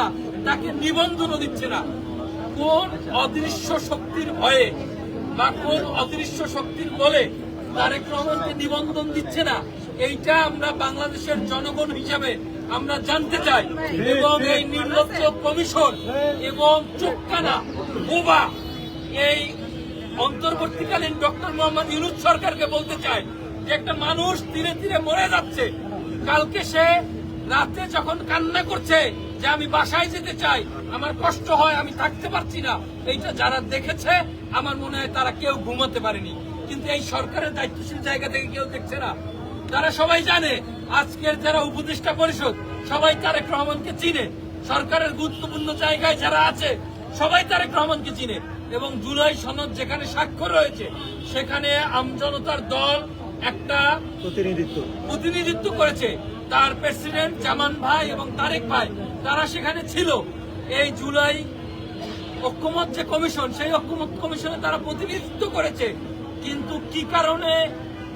না, তাকে নিবন্ধনও দিচ্ছে না। কোন অদৃশ্য শক্তির ভয়ে বা কোন অদৃশ্য শক্তির বলে তারেক রহমানকে নিবন্ধন দিচ্ছে না, এইটা আমরা বাংলাদেশের জনগণ হিসাবে আমরা জানতে চাই। এবং এই নির্লজ্জ কমিশন এবং চোখকানা বোবা এই অন্তর্বর্তীকালীন ডক্টর মোহাম্মদ ইউনুস সরকারকে বলতে চাই যে একটা মানুষ ধীরে ধীরে মরে যাচ্ছে। কালকে সে রাতে যখন কান্না করছে যে আমি বাসায় যেতে চাই আমার কষ্ট হয় আমি থাকতে পারছি না। এইটা যারা দেখেছে আমার মনে হয় তারা কেউ ঘুমাতে পারেনি। কিন্তু এই সরকারের দায়িত্বশীল জায়গা থেকে কেউ দেখছে না। তারা সবাই জানে আজকের যারা উপদেষ্টা পরিষদ সবাই তারেক রহমানকে চিনে। সরকারের গুরুত্বপূর্ণ জায়গায় যারা আছে সবাই তারেক রহমানকে চিনে। এবং জুলাই সনদ যেখানে স্বাক্ষর রয়েছে সেখানে আমজনতার দল একটা প্রতিনিধিত্ব। প্রতিনিধিত্ব করেছে। তার প্রেসিডেন্ট জামান ভাই এবং তারেক ভাই। তারা সেখানে ছিল। এই জুলাই ঐক্যমত যে কমিশন, সেই ঐক্যমত কমিশনে তারা প্রতিনিধিত্ব করেছে। কিন্তু কি কারণে,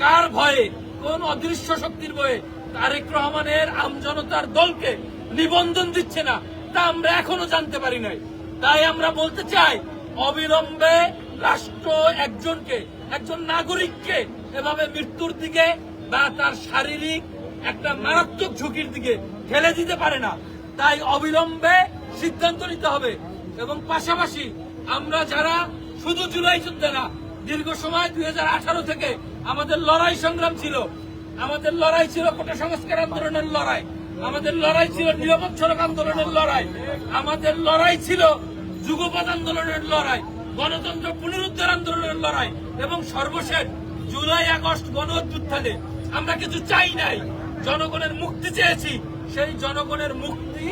কার ভয়ে, কোন অদৃশ্য শক্তির ভয়ে তারেক রহমানের আমজনতার দলকে নিবন্ধন দিচ্ছে না, তা আমরা এখনও জানতে পারি নাই। তাই আমরা বলতে চাই, অবিলম্বে রাষ্ট্র একজনকে, একজন নাগরিককে এভাবে মৃত্যুর দিকে বা তার শারীরিক একটা মারাত্মক ঝুঁকির দিকে ঠেলে দিতে পারে না। তাই অবিলম্বে সিদ্ধান্ত নিতে হবে। এবং পাশাপাশি আমরা যারা, শুধু জুলাই যুদ্ধে না, দীর্ঘ সময় দুই হাজার আঠারো থেকে আমাদের লড়াই সংগ্রাম ছিল। আমাদের লড়াই ছিল কোটা সংস্কার আন্দোলনের লড়াই। আমাদের লড়াই ছিল নিরাপদ সড়ক আন্দোলনের লড়াই। আমাদের লড়াই ছিল যুগপৎ আন্দোলনের লড়াই, গণতন্ত্র পুনরুদ্ধার আন্দোলনের লড়াই এবং সর্বশেষ জুলাই আগস্ট গণ আমরা কিছু চাই নাই। জনগণের মুক্তি চেয়েছি। সেই জনগণের মুক্তি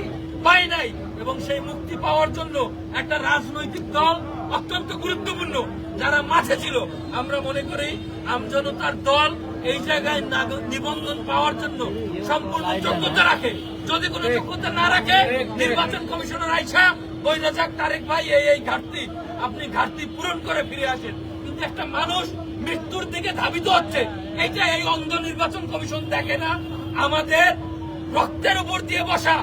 পাই নাই এবং সেই মুক্তি পাওয়ার জন্য একটা রাজনৈতিক দল অত্যন্ত গুরুত্বপূর্ণ যারা মাঠে ছিল। আমরা মনে করি আমজনতার দল এই জায়গায় নিবন্ধন পাওয়ার জন্য সম্পূর্ণ যোগ্যতা রাখে। যদি কোনো যোগ্যতা না রাখে, নির্বাচন কমিশনের আইসা ওই রাজাক তারেক ভাই, এই এই ঘাটতি আপনি ঘাটতি পূরণ করে ফিরে আসেন। কিন্তু একটা মানুষ মৃত্যুর দিকে ধাবিত হচ্ছে, এইটা এই অন্ধ নির্বাচন কমিশন দেখে না। আমাদের রক্তের উপর দিয়ে বসা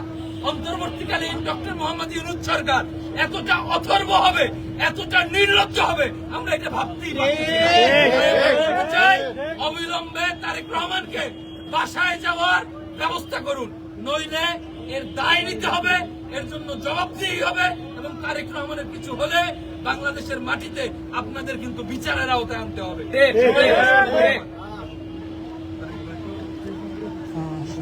অন্তর্বর্তীকালীন ডক্টর মোহাম্মদ ইউনুস সরকার এতটা অথর্ব হবে এতটা নির্লজ্জ হবে আমরা এটা ভাবতেই চাই, অবিলম্বে তারেক রহমানকে বাসায় যাওয়ার ব্যবস্থা করুন। নইলে এর দায় নিতে হবে এর জন্য জবাব জবাবদিহি হবে এবং তারেক রহমানের কিছু হলে বাংলাদেশের মাটিতে আপনাদের কিন্তু বিচারের আওতায় আনতে হবে।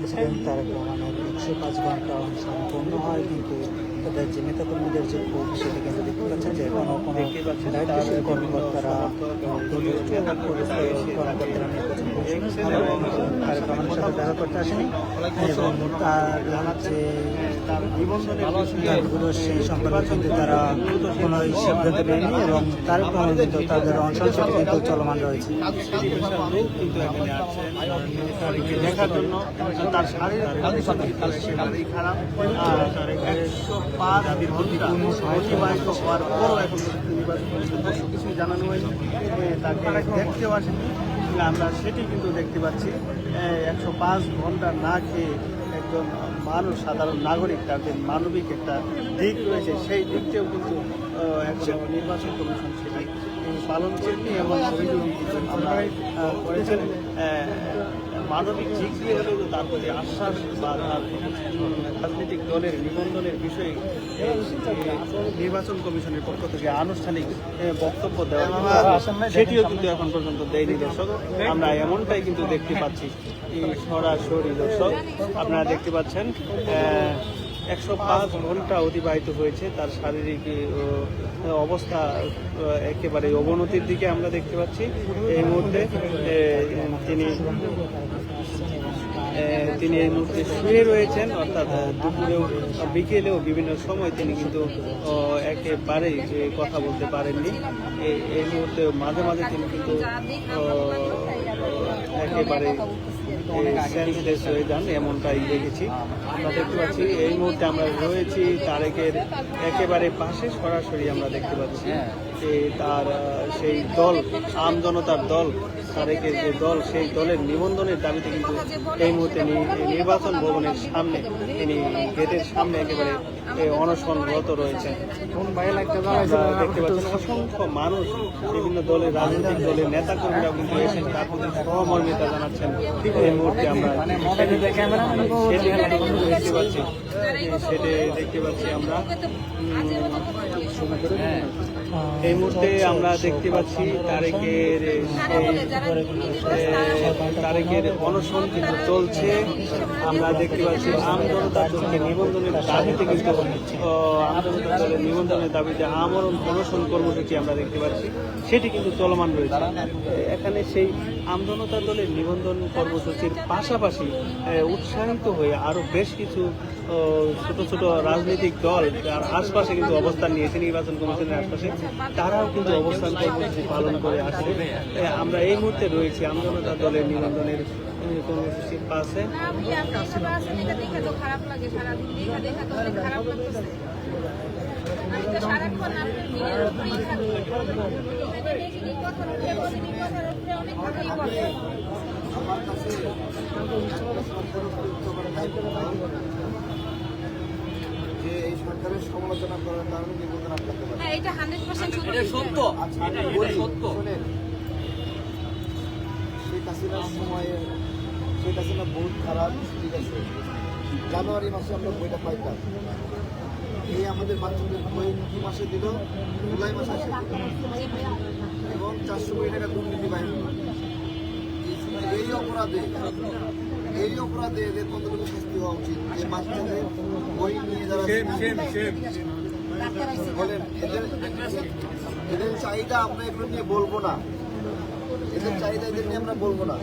শুনছিলেন তারেক রহমানের একশো পাঁচ ঘণ্টা অনুষ্ঠান পূর্ণ হয় কিন্তু তাদের যে নেতাকর্মীদের যে ক্ষোভ সেটা কিন্তু দেখতে পাচ্ছেন যে এখনও কোনো দায়িত্বশীল কর্মকর্তারা কর্মকর্তারা নির্বাচন কমিশনে এবং সাথে দেখা করতে আসেনি। এবং তার যে দাবিগুলো সেই সম্পর্কে কিন্তু তারা কোনো সিদ্ধান্ত নেয়নি এবং তারেক রহমান কিন্তু তাদের অনশন কিন্তু চলমান রয়েছে। তার শারীরিক খারাপ। পাঁচ ঘণ্টা অতিবাহিত হওয়ার পরও এখন কিছুই জানানো হয়নি। এ, তাকে দেখতেও আসেনি আমরা সেটি কিন্তু দেখতে পাচ্ছি। একশো পাঁচ ঘণ্টা না খেয়ে একজন মানুষ সাধারণ নাগরিক তার যে মানবিক একটা দিক রয়েছে সেই দিকটাও কিন্তু এখন নির্বাচন কমিশন সেটি পালন করেনি এবং অভিযোগই কিন্তু আমরা করেছেন মানবিক দিক দিয়ে হলেও তার প্রতি আশ্বাস বা তার রাজনৈতিক দলের নিবন্ধনের বিষয়ে নির্বাচন কমিশনের পক্ষ থেকে আনুষ্ঠানিক বক্তব্য দেওয়া সেটিও কিন্তু এখন পর্যন্ত দেয়নি দর্শক। আমরা এমনটাই কিন্তু দেখতে পাচ্ছি। সরাসরি দর্শক, আপনারা দেখতে পাচ্ছেন একশো পাঁচ ঘণ্টা অতিবাহিত হয়েছে। তার শারীরিক অবস্থা একেবারে অবনতির দিকে আমরা দেখতে পাচ্ছি। এই মুহূর্তে তিনি তিনি এই মুহূর্তে শুয়ে রয়েছেন, অর্থাৎ দুপুরেও, বিকেলেও বিভিন্ন সময় তিনি কিন্তু একেবারেই যে কথা বলতে পারেননি। এই- মুহূর্তে মাঝে মাঝে তিনি কিন্তু একেবারে হয়ে যান, এমনটাই দেখেছি। আমরা দেখতে পাচ্ছি, এই মুহূর্তে আমরা রয়েছি তারেকের একেবারে পাশে, সরাসরি আমরা দেখতে পাচ্ছি। যে তার সেই দল আম জনতার দল তারেকের যে দল সেই দলের নিবন্ধনের দাবিতে কিন্তু এই মুহূর্তে নির্বাচন ভবনের সামনে তিনি গেটের সামনে একেবারে অনশনরত রয়েছেন। দেখতে পাচ্ছেন অসংখ্য মানুষ বিভিন্ন দলের রাজনৈতিক দলের নেতা কর্মীরা কিন্তু এসেছেন তার প্রতি সহমর্মিতা জানাচ্ছেন। এই মুহূর্তে আমরা সেটি দেখতে পাচ্ছি। সেটি দেখতে পাচ্ছি আমরা। এই মুহূর্তে আমরা দেখতে পাচ্ছি তারেকের তারেকের অনশন কিন্তু চলছে। আমরা দেখতে পাচ্ছি আমজনতা চলছে নিবন্ধনের দাবিতে কিন্তু আমজনতা দলের নিবন্ধনের দাবিতে আমরণ অনশন কর্মসূচি আমরা দেখতে পাচ্ছি। সেটি কিন্তু চলমান রয়েছে। এখানে সেই আমজনতা দলের নিবন্ধন কর্মসূচির পাশাপাশি উৎসাহিত হয়ে আরও বেশ কিছু ছোট ছোট রাজনৈতিক দল যার আশপাশে কিন্তু অবস্থান নিয়েছে, নির্বাচন কমিশনের আশপাশে। তারাও কিন্তু অবস্থান কর্মসূচি পালন করে আসছে। আমরা এই মুহূর্তে রয়েছি আমজনতা দলের নিবন্ধনের এ, কর্মসূচির পাশে। আপনি এভাবে যে এই সরকারের সমালোচনা করার কারণে নিবন্ধন আটকাতে পারে। হ্যাঁ এটা হান্ড্রেড পার্সেন্ট এটা সত্য। এটা এটা সত্য। শোনেন শেখ হাসিনার সময়ে শেখ হাসিনা বহুত খারাপ ঠিক আছে। জানুয়ারি মাসে আমরা বইটা পাইতাম। এই আমাদের বাচ্চাদের বই কি মাসে দিল? জুলাই মাসে এবং চারশো কোটি টাকা দুর্নীতি বাইর। এই অপরাধে এই অপরাধে এদের কতটুকু শাস্তি হওয়া উচিত? যে বাচ্চাদের বই নিয়ে যারা বলেন এদের এদের চাহিদা আমরা এগুলো নিয়ে বলব না। এদের চাহিদা এদের নিয়ে আমরা বলব না।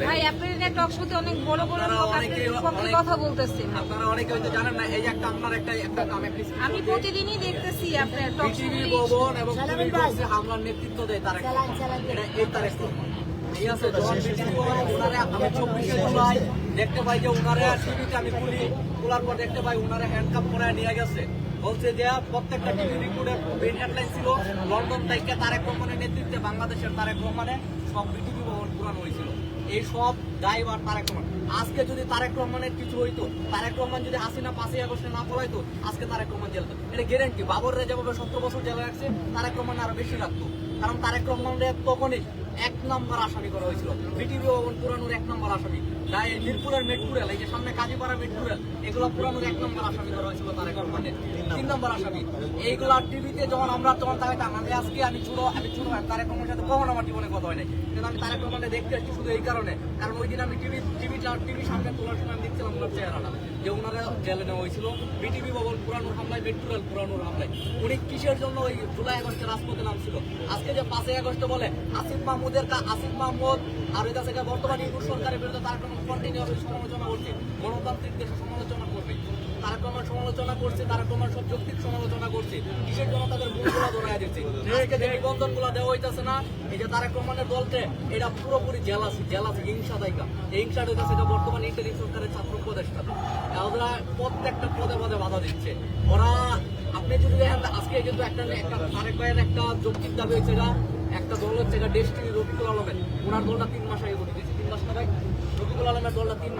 ভাই এটা টক শোতে অনেক বড় বড় লোক অনেকে আপনার পক্ষে অনেক- কথা বলতেছে। আপনারা অনেকে হয়তো জানেন না এই একটা আপনার একটা একটা নাম আমি প্রতিদিনই দেখতেছি আপনার টক শো ভবন এবং হামলার নেতৃত্ব দেয় তারেক এটা এই তারেক ঠিক আছে যখন পৃথিবী ভবন ওনারে আমি চব্বিশে জুলাই দেখতে পাই যে ওনারে টিভিতে আমি খুলি। খোলার পর দেখতে পাই ওনারে হ্যান্ডকাপ করে নিয়ে গেছে। বলছে যে প্রত্যেকটা টিভি রিপোর্টের মেন হেডলাইন ছিল লন্ডন থেকে তারেক রহমানের নেতৃত্বে বাংলাদেশের তারেক রহমানের সব পৃথিবী ভবন পুরানো হয়েছিল। এই সব দায়ভার তারেক রহমান। আজকে যদি তারেক রহমানের কিছু হইতো, তারেক রহমান যদি হাসিনা পাঁচই আগস্টে না পলাইতো, আজকে তারেক রহমান জেলতো এটা গ্যারেন্টি বাবররা যেভাবে সত্তর বছর জেলে রাখছে, তারেক রহমান আরও বেশি রাখতো। কারণ তারেক রহমান রে তখনই এক নম্বর আসামি করা হয়েছিল। বিটিভি ভবন পুরানোর এক নম্বর আসামি তাই মিরপুরের মেটপুরেল, এই যে সামনে কাজীপাড়া মেটপুরেল, এগুলো পুরানোর এক নম্বর আসামি করা হয়েছিল তারেক রহমানের। তিন নম্বর আসামি এইগুলা টিভিতে যখন আমরা তখন তাকাইতাম, আমি আজকে আমি চুড়ো আমি চুড়ো তারেক রহমানের সাথে কখনো আমার জীবনে কথা হয় নাই কিন্তু আমি তারেক রহমানের দেখতে আসছি শুধু এই কারণে। কারণ ওই দিন আমি টিভি টিভি টিভি সামনে তোলার সময় আমি দেখছিলাম ওনার চেহারাটা। যে ওনারা জেলে নেওয়া হয়েছিল। বিটিভি ভবন, পুরানোর হামলায়, মেট্রোরেল পুরানোর হামলায়। উনি কিসের জন্য ওই জুলাই আগস্টে রাজপথে নামছিল? আজকে যে পাঁচই আগস্ট বলে, আসিফ মাহমুদের আসিফ মাহমুদ আর ওই কাছে বর্তমান ইউনুস সরকারের বিরুদ্ধে তার কোনো কন্টিনিউয়াস সমালোচনা করছে গণতান্ত্রিক দেশে সমালোচনা তারা সমালোচনা করছে তারা ক্রমার সব যৌক্তিক সমালোচনা করছে। কিসের জন্য তাদের মূলগুলা ধরাই দিচ্ছে? দেওয়া হইতেছে না, এই যে তারা এটা পুরোপুরি জেলাসি জেলাসি, হিংসা দায়িকা এই হইতেছে বর্তমান ইন্টারিম সরকারের ছাত্র উপদেষ্টাতে ওরা প্রত্যেকটা পদে পদে বাধা দিচ্ছে। ওরা, আপনি যদি দেখেন, আজকে কিন্তু একটা একটা একটা যৌক্তিক দাবি এটা একটা দল হচ্ছে ডেস্টিনি রফিকুল আলমের ওনার দলটা তিন মাস আগে গঠিত হয়েছে। তিন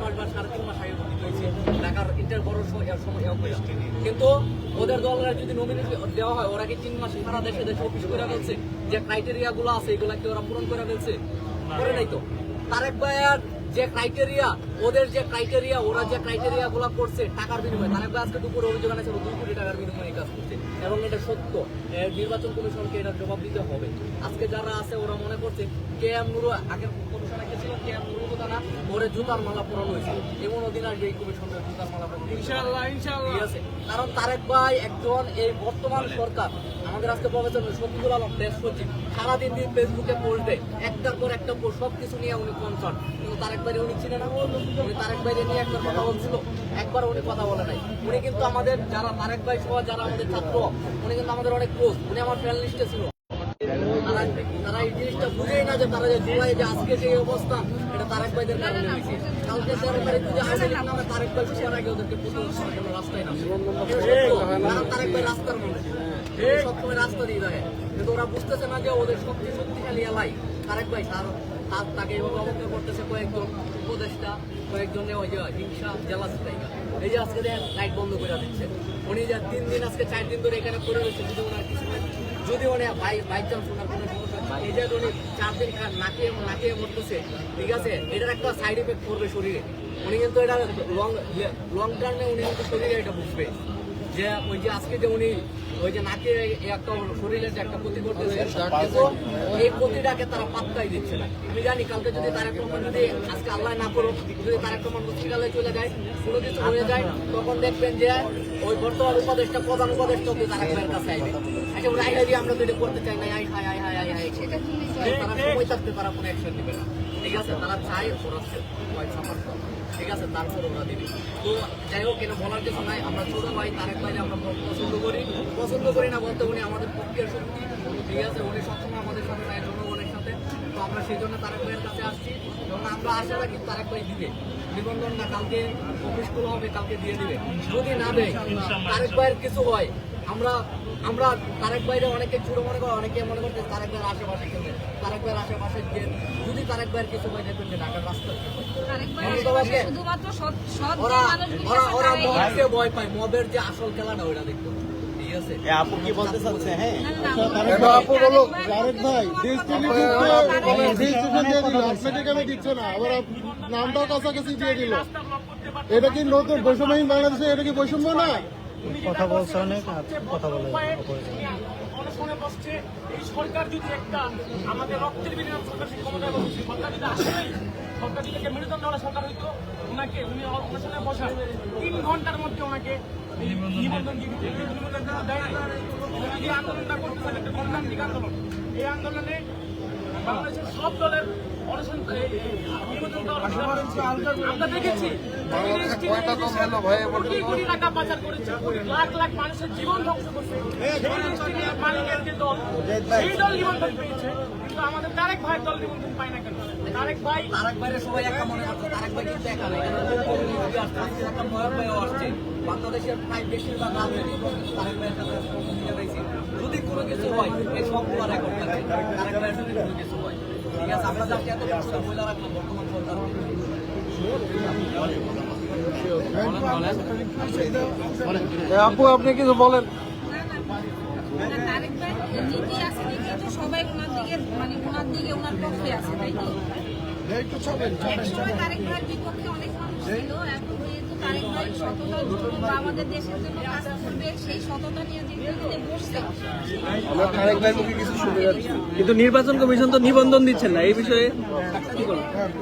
ভাই যাচ্ছে। কিন্তু ওদের দলের যদি নমিনেশন দেওয়া হয়, ওরা কি তিন মাস সারা দেশে দেশে অফিস করে ফেলছে? যে আছে, এগুলা কি ওরা পূরণ করে ফেলছে? করে তো। তারেক ভাইয়ার যে ক্রাইটেরিয়া ওদের যে ক্রাইটেরিয়া ওরা যে ক্রাইটেরিয়া গুলা করছে টাকার বিনিময়ে। ভাই আজকে দুপুরে অভিযোগ আনেছে দুই কোটি টাকার বিনিময়ে কাজ করছে। এবং এটা সত্য। নির্বাচন কমিশনকে এটার জবাব দিতে হবে। আজকে যারা আছে ওরা মনে করছে কে এম নুরু আগের কমিশন একটা ছিল কে এম নুরু না ওরে জুতার মালা পরানো হয়েছিল এমন দিন আসবে এই কমিশনের জুতার মালা পরানো ইনশাআল্লাহ ইনশাআল্লাহ। ঠিক আছে? কারণ তারেক ভাই একজন এই বর্তমান সরকার। আমাদের আজকে প্রফেসর শফিকুল আলম দেশ সচিব। সারাদিন দিন ফেসবুকে পোস্ট দেয় একটার পর একটা পোস্ট সব কিছু নিয়ে উনি কনসার্ন কিন্তু তারেক ভাই উনি ছিলেন না। উনি তারেক ভাই নিয়ে একবার কথা বলছিল। একবার উনি কথা বলে নাই। উনি কিন্তু আমাদের যারা তারেক ভাই সহ যারা আমাদের ছাত্র উনি কিন্তু আমাদের অনেক ক্লোজ উনি আমার ফ্রেন্ড লিস্টে ছিল। তারা এই জিনিসটা বুঝেই না যে তারা যে জুলাই যে আজকে যে অবস্থা এটা তারেক ভাইদের কারণে হয়েছে। কালকে তেরো তারিখ যদি আওয়ামী লীগ নামে তারেক ভাই সবার আগে ওদেরকে জন্য রাস্তায়। কারণ তারেক ভাই রাস্তার মানুষ। সবসময় রাস্তা দিয়ে থাকে কিন্তু ওরা বুঝতেছে না যে ওদের সবচেয়ে শক্তিশালী এলাই। তারেক ভাই, তার তার- তাকে এভাবে অবজ্ঞা করতেছে, কয়েকজন উপদেষ্টা, কয়েকজনে ওই যে হিংসা, জেলাস জায়গা এই যে আজকে লাইট বন্ধ করে দিচ্ছে। উনি যে তিন দিন, আজকে চার দিন ধরে এখানে পড়ে রয়েছে, যদি ওনার কিছু যদি উনি বাই বাই চান্স ওনার কোনো এই যে উনি চার দিন নাকিয়ে নাকিয়ে মরতেছে, ঠিক আছে? এটার একটা সাইড এফেক্ট পড়বে শরীরে। উনি কিন্তু এটা লং লং টার্মে উনি কিন্তু শরীরে এটা বুঝবে। যে ওই যে আজকে যে উনি ওই যে নাকে একটা শরীরে যে একটা ক্ষতি করতেছে এই ক্ষতিটাকে তারা পাত্তাই দিচ্ছে না। আমি জানি কালকে যদি তারেক রহমান যদি আজকে আল্লাহ না করুক যদি তারেক রহমান হসপিটালে চলে যায় কোনো কিছু হয়ে যায় তখন দেখবেন যে ওই বর্তমান উপদেশটা প্রধান উপদেশটা কিন্তু তারেক ভাইয়ের কাছে আইবে। আচ্ছা ওরা আইলে আমরা তো এটা করতে চাই না আই হাই আই হাই আই হাই সেটা তারা সময় থাকতে তারা কোনো অ্যাকশন নেবে না। ঠিক আছে, তারা চায় ওরা পাচ্ছে ঠিক আছে তারপর ওরা দিবে। তো যাই হোক, এটা বলার কিছু নাই। আমরা ছোট ভাই, তারেক ভাই আমরা পছন্দ করি। পছন্দ করি না বলতে উনি আমাদের পক্ষের শক্তি ঠিক আছে, উনি সবসময় আমাদের সাথে আমরা সেই জন্য তারেক ভাইয়ের কাছে আসছি। এবং আমরা আশা রাখি তারেক ভাই দিবে। নিবন্ধন না কালকে অফিসগুলো হবে কালকে দিয়ে দিবে। যদি না দেয় তারেক ভাইয়ের কিছু হয় আমরা আমরা তারেক ভাইরে অনেকে ছোট মনে করে অনেকে মনে করছে তারেক ভাইয়ের আশেপাশে খেলবে তারেক ভাইয়ের আশেপাশে যে যদি তারেক ভাইয়ের কিছু হয় দেখবেন যে ঢাকার রাস্তা। ভাইয়ের ওরা ওরা মবকে ভয় পায় মবের যে আসল খেলাটা ওইটা দেখতো। আপু কি বলতে চাচ্ছে হ্যাঁ আপু বলো, তারেক ভাই কেন দিচ্ছে না আবার নামটাও কাছাকাছি দিয়ে দিল এটা কি নতুন বৈষম্যহীন বাংলাদেশে এটা কি বৈষম্য না কথা বলছে অনেক কথা বলে অনশনে বসছে এই সরকার যদি একটা আমাদের রক্তের বিনিময়ে সরকার সেই ক্ষমতায় বসছে সরকার যদি আসলেই সরকার যদি একটা মেরুদণ্ড সরকার হইতো ওনাকে উনি অনশনে বসা তিন ঘণ্টার মধ্যে ওনাকে এই আন্দোলনটা করতেছেন এই সব দলের দেখেছি কোটি টাকা পাচার করেছে লাখ লাখ মানুষের জীবন ধ্বংস করছে মালিকের যে দল সেই দল পেয়েছে কিন্তু আমাদের তারেক ভাই দল নিবন্ধন পায় না কেন? তারেক ভাই তারেক ভাইয়ের সবাই একটা মনে করছে তারেক ভাই কিন্তু একা একটা যদি কোনো কিছু হয় এই রেকর্ড ঠিক আছে আমরা এত রাখলাম বর্তমান সরকার আপু, আপনি কিছু বলেন। সবাই ওনার দিকে মানে ওনার দিকে ওনার পক্ষে আছে তাই কি একসময় তারেক ভাইয়ের বিপক্ষে অনেক ছিল এখন যেহেতু তারেক ভাই সততার জন্য বা আমাদের দেশের জন্য কাজ করবে সেই সততা নিয়ে যেগুলো বসছে। আমরা তারেক ভাইয়ের মুখে কিছু শুনে যাচ্ছি। কিন্তু নির্বাচন কমিশন তো নিবন্ধন দিচ্ছেন না এই বিষয়ে কি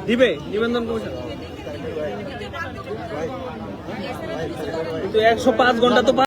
দিবে নিবন্ধন কমিশন। কিন্তু একশো পাঁচ ঘণ্টা তো